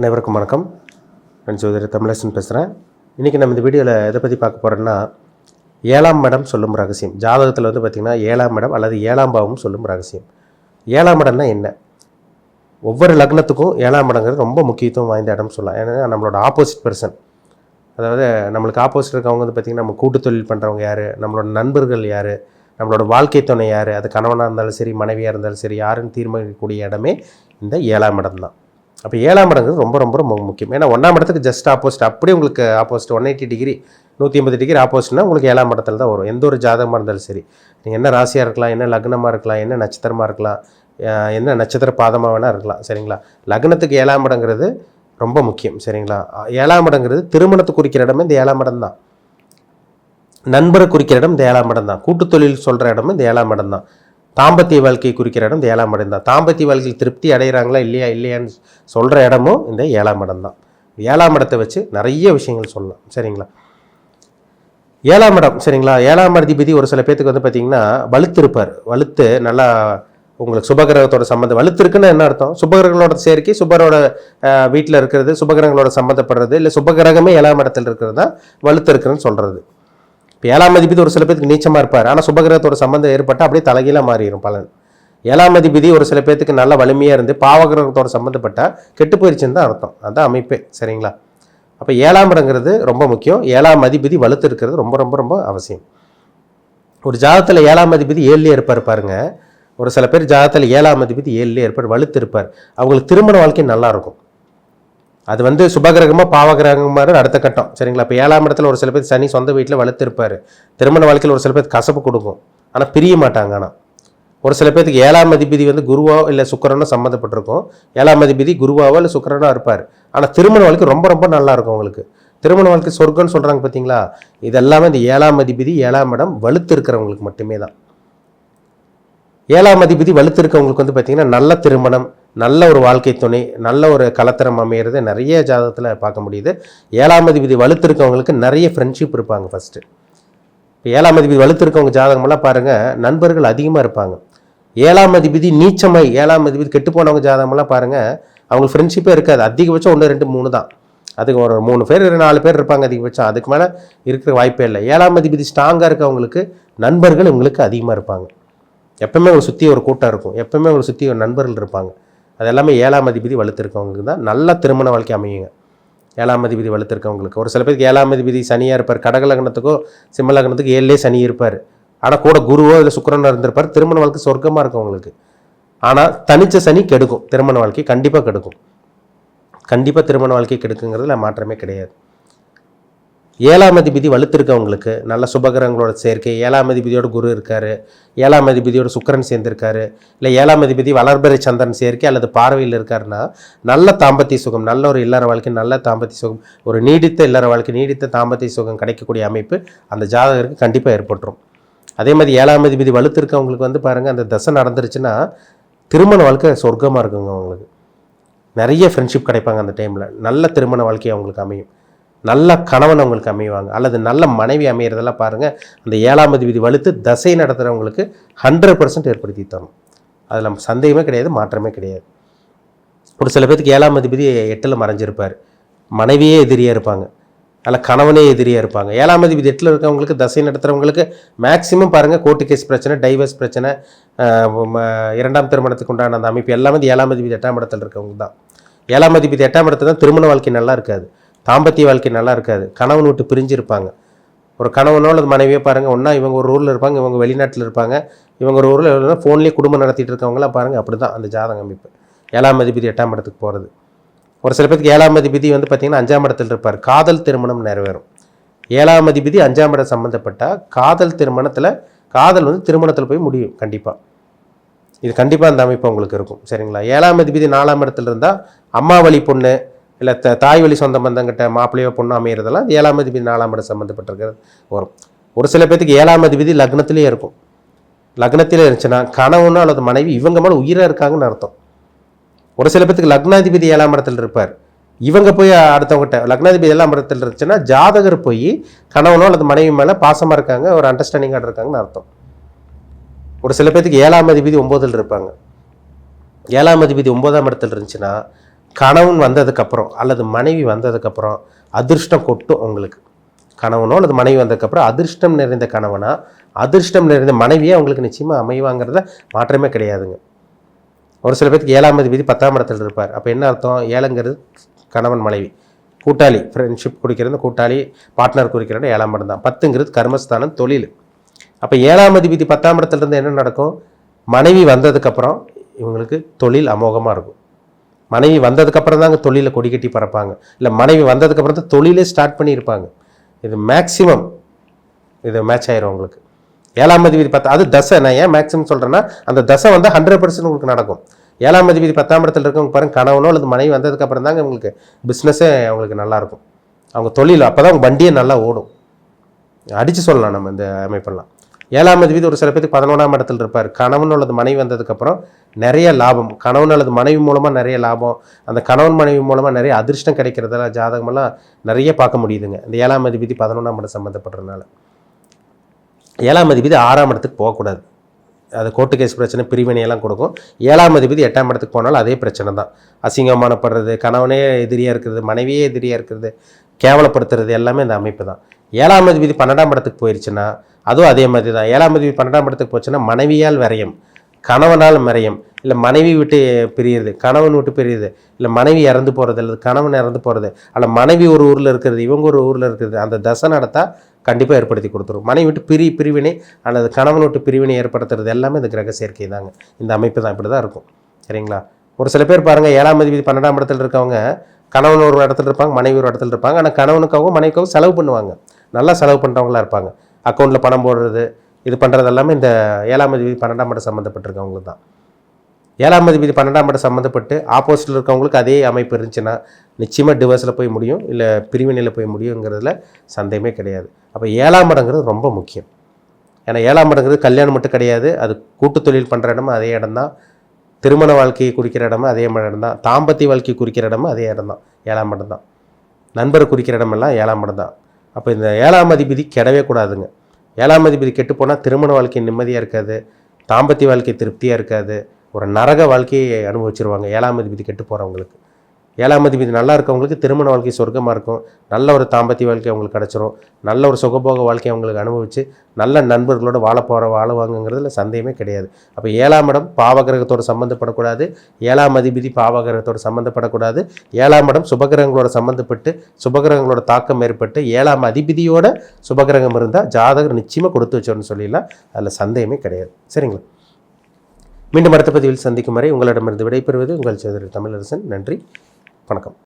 அனைவருக்கும் வணக்கம். நான் சோதரி தமிழரசன் பேசுகிறேன் இன்றைக்கி நம்ம இந்த வீடியோவில் எதை பற்றி பார்க்க போகிறோன்னா ஏழாம் இடம் சொல்லும் ரகசியம். ஜாதகத்தில் வந்து பார்த்திங்கன்னா ஏழாம் இடம் அல்லது ஏழாம் பாவம் சொல்லும் ரகசியம். ஏழாம் இடம்னா என்ன? ஒவ்வொரு லக்னத்துக்கும் ஏழாம் இடங்கிறது ரொம்ப முக்கியத்துவம் வாய்ந்த இடம் சொல்லலாம். ஏன்னா நம்மளோட ஆப்போசிட் பர்சன் அதாவது நம்மளுக்கு ஆப்போசிட் இருக்கவங்க வந்து பார்த்திங்கன்னா நம்ம கூட்டு தொழில் பண்ணுறவங்க யார்? நம்மளோட நண்பர்கள் யார்? நம்மளோட வாழ்க்கை துணை யார்? அது கணவனாக இருந்தாலும் சரி மனைவியாக இருந்தாலும் சரி யாருன்னு தீர்மானிக்கக்கூடிய இடமே இந்த ஏழாம் இடம் தான். அப்போ ஏழாம் இடங்கிறது ரொம்ப ரொம்ப ரொம்ப முக்கியம். ஏன்னா ஒன்றாம் இடத்துக்கு ஜஸ்ட் ஆப்போசிட் அப்படியே உங்களுக்கு ஆப்போசிட் ஒன் எயிட்டி டிகிரி நூற்றி ஐம்பது டிகிரி ஆப்போசிட்னா உங்களுக்கு ஏழாம் இடத்துல தான் வரும். எந்த ஒரு ஜாதகமாக இருந்தாலும் சரி. நீங்கள் என்ன ராசியாக இருக்கலாம் என்ன லக்னமாக இருக்கலாம் என்ன நட்சத்திரமாக இருக்கலாம் என்ன நட்சத்திர பாதமாக வேணால் இருக்கலாம். சரிங்களா? லக்னத்துக்கு ஏழாம் இடங்கிறது ரொம்ப முக்கியம். சரிங்களா? ஏழாம் இடங்கிறது திருமணத்தை குறிக்கிற இடமே இந்த ஏழாம் இடம் தான். நண்பரை குறிக்கிற இடம் இந்த ஏழாம் இடம் தான். கூட்டுத் தொழில் சொல்கிற இடமும் இந்த ஏழாம் இடம் தான். தாம்பத்திய வாழ்க்கையை குறிக்கிற இடம் இந்த ஏழாம் இடம் தான். தாம்பத்திய வாழ்க்கையில் திருப்தி அடைகிறாங்களா இல்லையா இல்லையான்னு சொல்கிற இடமும் இந்த ஏழாம் இடம் தான். ஏழாம் இடத்தை வச்சு நிறைய விஷயங்கள் சொல்லலாம். சரிங்களா? ஏழாம் இடம் சரிங்களா? ஏழாம் அதிபதி ஒரு சில பேத்துக்கு வந்து பார்த்தீங்கன்னா வலுத்திருப்பார். வலுத்து நல்லா உங்களுக்கு சுபகிரகத்தோட சம்மந்தம் வலுத்திருக்குன்னு என்ன அர்த்தம்? சுபகிரகங்களோட சேர்க்கை சுபரோட வீட்டில் இருக்கிறது சுபகிரகங்களோட சம்மந்தப்படுறது இல்லை சுபகிரகமே ஏழாம் இடத்துல இருக்கிறது தான் வலுத்து இருக்குன்னு சொல்கிறது இப்போ ஏழாம் அதிபதி ஒரு சில பேத்துக்கு நீச்சமாக இருப்பார். ஆனால் சுபகிரகத்தோட சம்மந்தம் ஏற்பட்டால் அப்படியே தலைகீழாக மாறிடும் பலன். ஏழாம் அதிபதி ஒரு சில பேத்துக்கு நல்ல வலிமையாக இருந்து பாவகிரகத்தோட சம்மந்தப்பட்டால் கெட்டு போயிடுச்சுன்னு தான் அர்த்தம். அதுதான் அமைப்பே. சரிங்களா? அப்போ ஏழாம் இடங்கிறது ரொம்ப முக்கியம். ஏழாம் அதிபதி வலுத்து இருக்கிறது ரொம்ப ரொம்ப ரொம்ப அவசியம். ஒரு ஜாதத்தில் ஏழாம் அதிபதி ஏழுலேயே இருப்பார் பாருங்க. ஒரு சில பேர் ஜாதத்தில் ஏழாம் அதிபதி ஏழுலேயே இருப்பார் வலுத்து இருப்பார். அவங்களுக்கு திருமண வாழ்க்கை நல்லாயிருக்கும் அது வந்து சுபகிரகமாக பாவகிரகமாக அடுத்த கட்டம். சரிங்களா? இப்போ ஏழாம் இடத்துல ஒரு சில பேர் சனி சொந்த வீட்டில் வளர்த்துருப்பார் திருமண வாழ்க்கையில் ஒரு சில பேர் கசப்பு கொடுக்கும். ஆனால் பிரிய மாட்டாங்க ஆனால் ஒரு சில பேர்த்துக்கு ஏழாம் அதிபதி வந்து குருவோ இல்லை சுக்கரனோ சம்மந்தப்பட்டிருக்கும். ஏழாம் அதிபதி குருவாவோ இல்லை சுக்கரனோ இருப்பார். ஆனால் திருமண வாழ்க்கை ரொம்ப ரொம்ப நல்லா இருக்கும் உங்களுக்கு திருமண வாழ்க்கை சொர்க்கம்னு சொல்கிறாங்க பார்த்தீங்களா இதெல்லாமே இந்த ஏழாம் அதிபதி ஏழாம் இடம் வலுத்து இருக்கிறவங்களுக்கு மட்டுமே தான். ஏழாம் அதிபதி வலுத்து இருக்கவங்களுக்கு வந்து பார்த்திங்கன்னா நல்ல திருமணம் நல்ல ஒரு வாழ்க்கை துணை நல்ல ஒரு கலத்தரம் அமையிறது நிறைய ஜாதகத்தில் பார்க்க முடியுது. ஏழாம் அதிபதி வலுத்திருக்கவங்களுக்கு நிறைய ஃப்ரெண்ட்ஷிப் இருப்பாங்க ஃபஸ்ட்டு இப்போ ஏழாம் அதிபதி வலுத்திருக்கவங்க ஜாதகமெல்லாம் பாருங்கள் நண்பர்கள் அதிகமாக இருப்பாங்க. ஏழாம் அதிபதி நீச்சமை ஏழாம் அதிபதி கெட்டு போனவங்க ஜாதகமெல்லாம் பாருங்கள் அவங்களுக்கு ஃப்ரெண்ட்ஷிப்பே இருக்காது. அதிகபட்சம் ஒன்று ரெண்டு மூணு தான். அதுக்கு ஒரு மூணு பேர் நாலு பேர் இருப்பாங்க அதிகபட்சம். அதுக்கு மேலே இருக்கிற வாய்ப்பே இல்லை. ஏழாம் அதிபதி ஸ்ட்ராங்காக இருக்கவங்களுக்கு நண்பர்கள் இவங்களுக்கு அதிகமாக இருப்பாங்க. எப்பவுமே உங்களை சுற்றி ஒரு கூட்டம் இருக்கும். எப்பவுமே உங்களை சுற்றி ஒரு நண்பர்கள் இருப்பாங்க. அது எல்லாமே ஏழாம் அதிபதி வலுத்திருக்கவங்களுக்கு தான் நல்ல திருமண வாழ்க்கை அமையுங்க. ஏழாம் அதிபதி வலுத்திருக்கவங்களுக்கு. ஒரு சில பேருக்கு ஏழாம் அதிபதி சனியாக இருப்பார் கடக லக்னத்துக்கோ சிம்ம லக்னத்துக்கு சனி இருப்பார். ஆனால் கூட குருவோ இல்லை சுக்கரனோ இருந்திருப்பார். திருமண வாழ்க்கை சொர்க்கமாக இருக்கும் உங்களுக்கு ஆனால் தனிச்ச சனி கெடுக்கும். திருமண வாழ்க்கை கண்டிப்பாக கெடுக்கும். கண்டிப்பாக திருமண வாழ்க்கை கெடுக்குங்கிறதுல மாற்றமே கிடையாது. ஏழாம் அதிபதி வலுத்திருக்கவங்களுக்கு நல்ல சுபகிரகங்களோட சேர்க்கை ஏழாம் அதிபதியோட குரு இருக்காரு ஏழாம் அதிபதியோட சுக்கிரன் சேர்ந்திருக்காரு இல்லை ஏழாம் அதிபதி வளர்பிறை சந்திரன் சேர்க்கை அல்லது பார்வையில் இருக்காருன்னா நல்ல தாம்பத்திய சுகம் நல்ல ஒரு இல்லற வாழ்க்கை நல்ல தாம்பத்திய சுகம் ஒரு நீடித்த இல்லற வாழ்க்கை நீடித்த தாம்பத்திய சுகம் கிடைக்கக்கூடிய அமைப்பு அந்த ஜாதகருக்கு கண்டிப்பாக ஏற்பட்டுரும். அதே மாதிரி ஏழாம் அதிபதி வலுத்திருக்கவங்களுக்கு வந்து பாருங்கள் அந்த தசை நடந்துருச்சுன்னா திருமண வாழ்க்கை சொர்க்கமாக இருக்குங்க அவங்களுக்கு. நிறைய ஃப்ரெண்ட்ஷிப் கிடைப்பாங்க அந்த டைமில் நல்ல திருமண வாழ்க்கை அவங்களுக்கு அமையும். நல்ல கணவன் அவங்களுக்கு அமைவாங்க. அல்லது நல்ல மனைவி அமையிறதெல்லாம் பாருங்கள் அந்த ஏழாம் விதி வலுத்து தசை நடத்துகிறவங்களுக்கு ஹண்ட்ரட் பர்சன்ட் ஏற்படுத்தி தரும். அதில் நம்ம சந்தேகமே கிடையாது மாற்றமே கிடையாது. ஒரு சில பேர்த்துக்கு ஏழாம் அதிபதி எட்டில் மறைஞ்சிருப்பார். மனைவியே எதிரியாக இருப்பாங்க. அல்ல கணவனே எதிரியாக இருப்பாங்க. ஏழாம் அதிபதி எட்டில் இருக்கவங்களுக்கு தசை நடத்துகிறவங்களுக்கு மேக்ஸிமம் பாருங்கள் கோர்ட்டு கேஸ் பிரச்சனை டைவர்ஸ் பிரச்சனை இரண்டாம் திருமணத்துக்கு உண்டான அந்த அமைப்பு எல்லாமே இந்த ஏழாம் அதிபதி எட்டாம் இடத்துல இருக்கவங்க தான். ஏழாம் அதிபதி எட்டாம் இடத்துல தான் திருமண வாழ்க்கை நல்லா இருக்காது. தாம்பத்திய வாழ்க்கை நல்லா இருக்காது. கணவன் விட்டு பிரிஞ்சிருப்பாங்க. ஒரு கணவனோ அல்லது மனைவியோ பாருங்கள் ஒன்றா இவங்க ஒரு ஊரில் இருப்பாங்க இவங்க வெளிநாட்டில் இருப்பாங்க இவங்க ஒரு ஊரில் ஃபோன்லேயே குடும்பம் நடத்திட்டு இருக்கவங்களாம் பாருங்கள் அப்படி தான் அந்த ஜாதக அமைப்பு. ஏழாம் அதிபதி எட்டாம் இடத்துக்கு போகிறது ஒரு சில பேருக்கு ஏழாம் அதிபதி வந்து பார்த்திங்கன்னா அஞ்சாம் இடத்துல இருப்பார். காதல் திருமணம் நிறைவேறும். ஏழாம் அதிபதி அஞ்சாம் இடம் சம்மந்தப்பட்டால் காதல் திருமணத்தில் காதல் வந்து திருமணத்தில் போய் முடியும் கண்டிப்பாக இது கண்டிப்பாக அந்த அமைப்பு உங்களுக்கு இருக்கும் சரிங்களா? ஏழாம் அதிபதி நாலாம் இடத்துல இருந்தால் அம்மா வழி பொண்ணு இல்லை த தாய் வழி சொந்த பந்தங்கிட்ட மாப்பிள்ளையோ பொண்ணு அமையிறதெல்லாம் ஏழாம் அதிபதி நாலாம் இடம் சம்மந்தப்பட்டிருக்கிறது வரும். ஒரு சில பேத்துக்கு ஏழாம் அதிபதி லக்னத்திலே இருக்கும். லக்னத்திலே இருந்துச்சுன்னா கணவனோ அல்லது மனைவி இவங்க மேலே உயிராக இருக்காங்கன்னு அர்த்தம். ஒரு சில பேத்துக்கு லக்னாதிபதி ஏழாம் இடத்துல இருப்பார். இவங்க போய் அடுத்தவங்ககிட்ட லக்னாதிபதி ஏழாம் இடத்துல இருந்துச்சுன்னா ஜாதகர் போய் கணவனோ அல்லது மனைவி மேலே பாசமாக இருக்காங்க ஒரு அண்டர்ஸ்டாண்டிங்காக இருக்காங்கன்னு அர்த்தம். ஒரு சில பேத்துக்கு ஏழாம் அதிபதி ஒம்போதில் இருப்பாங்க. ஏழாம் அதிபதி ஒன்பதாம் இடத்துல இருந்துச்சுன்னா கணவன் வந்ததுக்கப்புறம் அல்லது மனைவி வந்ததுக்கப்புறம் அதிர்ஷ்டம் கொட்டும் உங்களுக்கு. கணவனோ அல்லது மனைவி வந்ததுக்கப்புறம் அதிர்ஷ்டம் நிறைந்த கணவனா அதிர்ஷ்டம் நிறைந்த மனைவியே அவங்களுக்கு நிச்சயமாக அமைவாங்கிறத மாற்றமே கிடையாதுங்க. ஒரு சில பேருக்கு ஏழாம் விதி பத்தாம் இடத்துல இருப்பார். அப்போ என்ன அர்த்தம்? ஏழங்கிறது கணவன் மனைவி. கூட்டாளி ஃப்ரெண்ட்ஷிப் குறிக்கிறது கூட்டாளி பார்ட்னர் குறிக்கிறது ஏழாம் இடம் தான். பத்துங்கிறது கர்மஸ்தானம் தொழில். அப்போ ஏழாம் விதி பத்தாம் இடத்துல இருந்து என்ன நடக்கும்? மனைவி வந்ததுக்கப்புறம் இவங்களுக்கு தொழில் அமோகமாக இருக்கும். மனைவி வந்ததுக்கப்புறம் தாங்க தொழிலை கொடி கட்டி பறப்பாங்க. இல்லை மனைவி வந்ததுக்கப்புறம் தான் தொழிலே ஸ்டார்ட் பண்ணியிருப்பாங்க. இது மேக்ஸிமம் இது மேட்ச் ஆயிரும் உங்களுக்கு. ஏழாம் அதிபதி பத்தா அது தசை. நான் ஏன் மேக்ஸிமம் சொல்கிறேன்னா அந்த தசை வந்து ஹண்ட்ரட் பர்சன்ட் உங்களுக்கு நடக்கும். ஏழாம் அதிபதி பத்தாம் இடத்துல இருக்கவங்க பாருங்க கணவனோ அல்லது மனைவி வந்ததுக்கப்புறம் தாங்க உங்களுக்கு பிஸ்னஸே அவங்களுக்கு நல்லாயிருக்கும் அவங்க தொழில் அப்போ தான் அவங்க வண்டியே நல்லா ஓடும். அடித்து சொல்லலாம் நம்ம இந்த அமைப்பெல்லாம். ஏழாம் அதிபதி ஒரு சில பேருக்கு பதினொன்றாம் இடத்துல இருப்பார். கணவன் அல்லது மனைவி வந்ததுக்கப்புறம் நிறைய லாபம். கணவன் அல்லது மனைவி மூலமாக நிறைய லாபம். அந்த கணவன் மனைவி மூலமாக நிறைய அதிர்ஷ்டம் கிடைக்கிறதெல்லாம் ஜாதகமெல்லாம் நிறைய பார்க்க முடியுதுங்க. இந்த ஏழாம் அதிபதி பதினொன்றாம் இடம் சம்மந்தப்படுறதுனால ஏழாம் அதிபதி ஆறாம் இடத்துக்கு போகக்கூடாது. அது கோர்ட்டு கேஸ் பிரச்சனை பிரிவினையெல்லாம் கொடுக்கும். ஏழாம் அதிபதி எட்டாம் இடத்துக்கு போனாலும் அதே பிரச்சனை தான். அசிங்கமானப்படுறது கணவனே எதிரியாக இருக்கிறது மனைவியே எதிரியாக இருக்கிறது கேவலப்படுத்துறது எல்லாமே இந்த அமைப்பு தான். ஏழாம் அதிபதி பன்னெண்டாம் இடத்துக்கு போயிருச்சுன்னா அதுவும் அதே மாதிரி தான். ஏழாம் அதிபதி பன்னெண்டாம் இடத்துக்கு போச்சுன்னா மனைவியால் விரையும். கணவனால் மறையும் இல்லை மனைவி விட்டு பிரியுது கணவன் விட்டு பிரியுது இல்லை மனைவி இறந்து போகிறது அல்லது கணவன் இறந்து போகிறது அல்ல மனைவி ஒரு ஊரில் இருக்கிறது இவங்க ஒரு ஊரில் இருக்கிறது அந்த தசை நடத்தா கண்டிப்பாக ஏற்படுத்தி கொடுத்துரும். மனைவி விட்டு பிரி பிரிவினை அல்லது கணவன் விட்டு பிரிவினை ஏற்படுத்துறது எல்லாமே இந்த கிரக சேர்க்கை தாங்க. இந்த அமைப்பு தான் இப்படி தான் இருக்கும். சரிங்களா? ஒரு சில பேர் பாருங்கள் ஏழாம் அதிபதி பன்னெண்டாம் இடத்துல இருக்கவங்க கணவன் ஒரு இடத்துல இருப்பாங்க மனைவி ஒரு இடத்துல இருப்பாங்க ஆனால் கணவனுக்காகவும் மனைவிக்காகவும் செலவு பண்ணுவாங்க. நல்லா செலவு பண்ணுறவங்களா இருப்பாங்க. அக்கௌண்ட்டில் பணம் போடுறது இது பண்ணுறது எல்லாமே இந்த ஏழாம் அதிபதி பன்னெண்டாம் இடம் சம்மந்தப்பட்டிருக்கவங்களுக்கு தான். ஏழாம் அதிபதி பன்னெண்டாம் இடம் சம்மந்தப்பட்டு ஆப்போசிட்டில் இருக்கவங்களுக்கு அதே அமைப்பு இருந்துச்சுன்னா நிச்சயமாக டிவர்ஸில் போய் முடியும் இல்லை பிரிவினையில் போய் முடியுங்கிறதுல சந்தேகமே கிடையாது. அப்போ ஏழாம் இடங்கிறது ரொம்ப முக்கியம். ஏன்னா ஏழாம் இடங்கிறது கல்யாணம் மட்டும் கிடையாது அது கூட்டு தொழில் பண்ணுற இடமும் அதே இடம் தான் திருமண வாழ்க்கையை குறிக்கிற இடமும் அதே இடம் தான் தாம்பத்திய வாழ்க்கையை குறிக்கிற இடமும் அதே இடம் தான் ஏழாம் இடம் தான் நண்பரை குறிக்கிற இடமெல்லாம் ஏழாம் இடம் தான் அப்போ இந்த ஏழாம் அதிபதி கெடவே கூடாதுங்க. ஏழாம் அதிபதி கெட்டு போனால் திருமண வாழ்க்கை நிம்மதியாக இருக்காது. தாம்பத்திய வாழ்க்கை திருப்தியாக இருக்காது. ஒரு நரக வாழ்க்கையை அனுபவிச்சிருவாங்க. ஏழாம் அதிபதி கெட்டு போகிறவங்களுக்கு ஏழாம் அதிபதி நல்லா இருக்கவங்களுக்கு திருமண வாழ்க்கை சொர்க்கமாக இருக்கும். நல்ல ஒரு தாம்பத்திய வாழ்க்கை அவங்களுக்கு கிடச்சிரும். நல்ல ஒரு சுகபோக வாழ்க்கையை அவங்களுக்கு அனுபவித்து நல்ல நண்பர்களோட வாழ போகிற வாழுவாங்கங்கிறதுல சந்தேகமே கிடையாது. அப்போ ஏழாம் இடம் பாவகிரகத்தோடு சம்மந்தப்படக்கூடாது ஏழாம் அதிபதி பாவகிரகத்தோடு சம்மந்தப்படக்கூடாது ஏழாம் இடம் சுபகிரகங்களோட சம்மந்தப்பட்டு சுபகிரகங்களோட தாக்கம் ஏற்பட்டு ஏழாம் அதிபதியோட சுபகிரகம் இருந்தால் ஜாதகர் நிச்சயமாக கொடுத்து வச்சோன்னு சொல்லிடலாம். அதில் சந்தேகமே கிடையாது. சரிங்களா? மீண்டும் அடுத்த பதிவில் சந்திக்கும் வரை உங்களிடமிருந்து விடைபெறுவது உங்கள் சோதரி தமிழரசன். நன்றி. வணக்கம்.